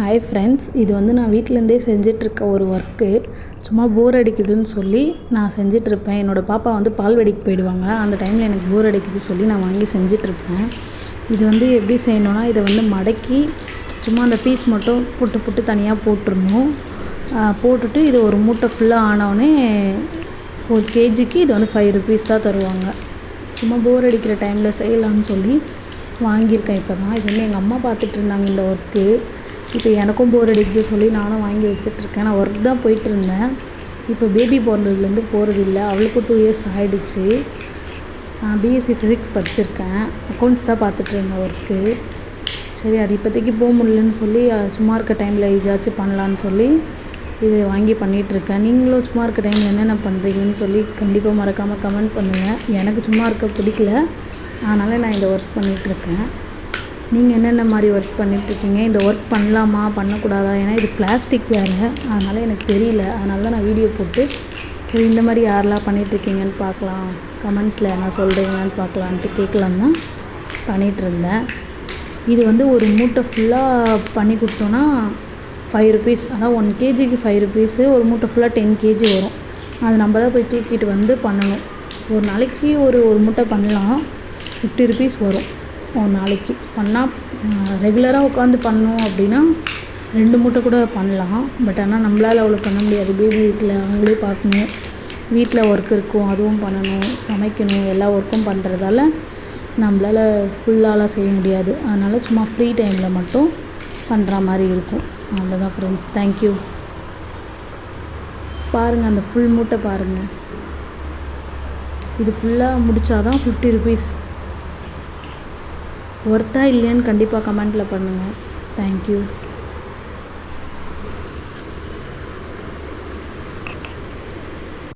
Hi friends இது வந்து நான் வீட்டிலேருந்தே செஞ்சிட்ருக்க ஒரு ஒர்க்கு சும்மா போர் அடிக்குதுன்னு சொல்லி நான் செஞ்சிட்ருப்பேன். என்னோடய பாப்பா வந்து பால்வாடிக்கு போயிடுவாங்க. அந்த டைமில் எனக்கு போர் அடிக்குது சொல்லி நான் வாங்கி செஞ்சிட்ருப்பேன். இது வந்து எப்படி செய்யணுன்னா இதை வந்து மடக்கி சும்மா அந்த பீஸ் மட்டும் புட்டு புட்டு தனியாக போட்டுருணும் போட்டுட்டு இது ஒரு மூட்டை ஃபுல்லாக ஆனவுடனே ஒரு கேஜிக்கு இது வந்து ஃபைவ் ருபீஸ் தான் தருவாங்க. சும்மா போர் அடிக்கிற டைமில் செய்யலான்னு சொல்லி வாங்கியிருக்கேன் இப்போ தான் இது வந்து எங்கள் அம்மா பார்த்துட்டு இருந்தாங்க இந்த ஒர்க்கு இப்போ எனக்கும் போர் அடிக்குது சொல்லி நானும் வாங்கி வச்சிட்ருக்கேன். நான் ஒர்க் தான் போயிட்டுருந்தேன் இப்போ பேபி பிறந்ததுலேருந்து போகிறது இல்லை. அவளுக்கும் டூ இயர்ஸ் ஆகிடுச்சு நான் பிஎஸ்சி ஃபிசிக்ஸ் படிச்சிருக்கேன். அக்கௌண்ட்ஸ் தான் பார்த்துட்ருந்தேன் ஒர்க்கு சரி அது இப்போதைக்கு போக முடியலன்னு சொல்லி சும்மா இருக்க டைமில் இதாச்சும் பண்ணலான்னு சொல்லி இது வாங்கி பண்ணிகிட்ருக்கேன் நீங்களும் சும்மா இருக்க டைமில் என்னென்ன பண்ணுறீங்கன்னு சொல்லி கண்டிப்பாக மறக்காமல் கமெண்ட் பண்ணுங்கள் எனக்கு சும்மா இருக்க பிடிக்கல. அதனால் நான் இந்த ஒர்க் பண்ணிகிட்ருக்கேன் நீங்கள் என்னென்ன மாதிரி ஒர்க் பண்ணிகிட்ருக்கீங்க இந்த ஒர்க் பண்ணலாமா? பண்ணக்கூடாதா? ஏன்னா இது பிளாஸ்டிக் வேறு. அதனால் எனக்கு தெரியல. அதனால தான் நான் வீடியோ போட்டு சரி இந்த மாதிரி யாரெல்லாம் பண்ணிகிட்ருக்கீங்கன்னு பார்க்கலாம். கமெண்ட்ஸில் என்ன சொல்கிறீங்கன்னு பார்க்கலான்ட்டு கேட்கலாம் தான் பண்ணிகிட்ருந்தேன் இது வந்து ஒரு மூட்டை ஃபுல்லாக பண்ணி கொடுத்தோன்னா ஃபைவ் ருபீஸ் அதான் ஒன் கேஜிக்கு ஃபைவ் ருபீஸு ஒரு மூட்டை ஃபுல்லாக டென் கேஜி வரும். அது நம்ம தான் போய் தூக்கிட்டு வந்து பண்ணணும். ஒரு நாளைக்கு ஒரு ஒரு மூட்டை பண்ணலாம். ஃபிஃப்டி ருபீஸ் வரும். ஒரு நாளைக்கு. பண்ணால் ரெகுலராக உட்காந்து பண்ணோம் அப்படின்னா ரெண்டு மூட்டை கூட பண்ணலாம். பட் ஆனால் நம்மளால் அவ்வளோ பண்ண முடியாது. பேபி இருக்குல்ல அவங்களே பார்க்கணும். வீட்டில் ஒர்க் இருக்கும் அதுவும் பண்ணணும். சமைக்கணும் எல்லா ஒர்க்கும் பண்ணுறதால நம்மளால் ஃபுல்லாலாம் செய்ய முடியாது. அதனால் சும்மா ஃப்ரீ டைமில் மட்டும் பண்ணுற மாதிரி இருக்கும். அவ்வளோதான் ஃப்ரெண்ட்ஸ் தேங்க்யூ பாருங்கள் அந்த ஃபுல் மூட்டை பாருங்கள் இது ஃபுல்லாக முடித்தாதான் ஃபிஃப்டி ருபீஸ் ஒர்த்தா இல்லையான்னு கண்டிப்பாக கமெண்ட்டில் பண்ணுங்கள் தேங்க்யூ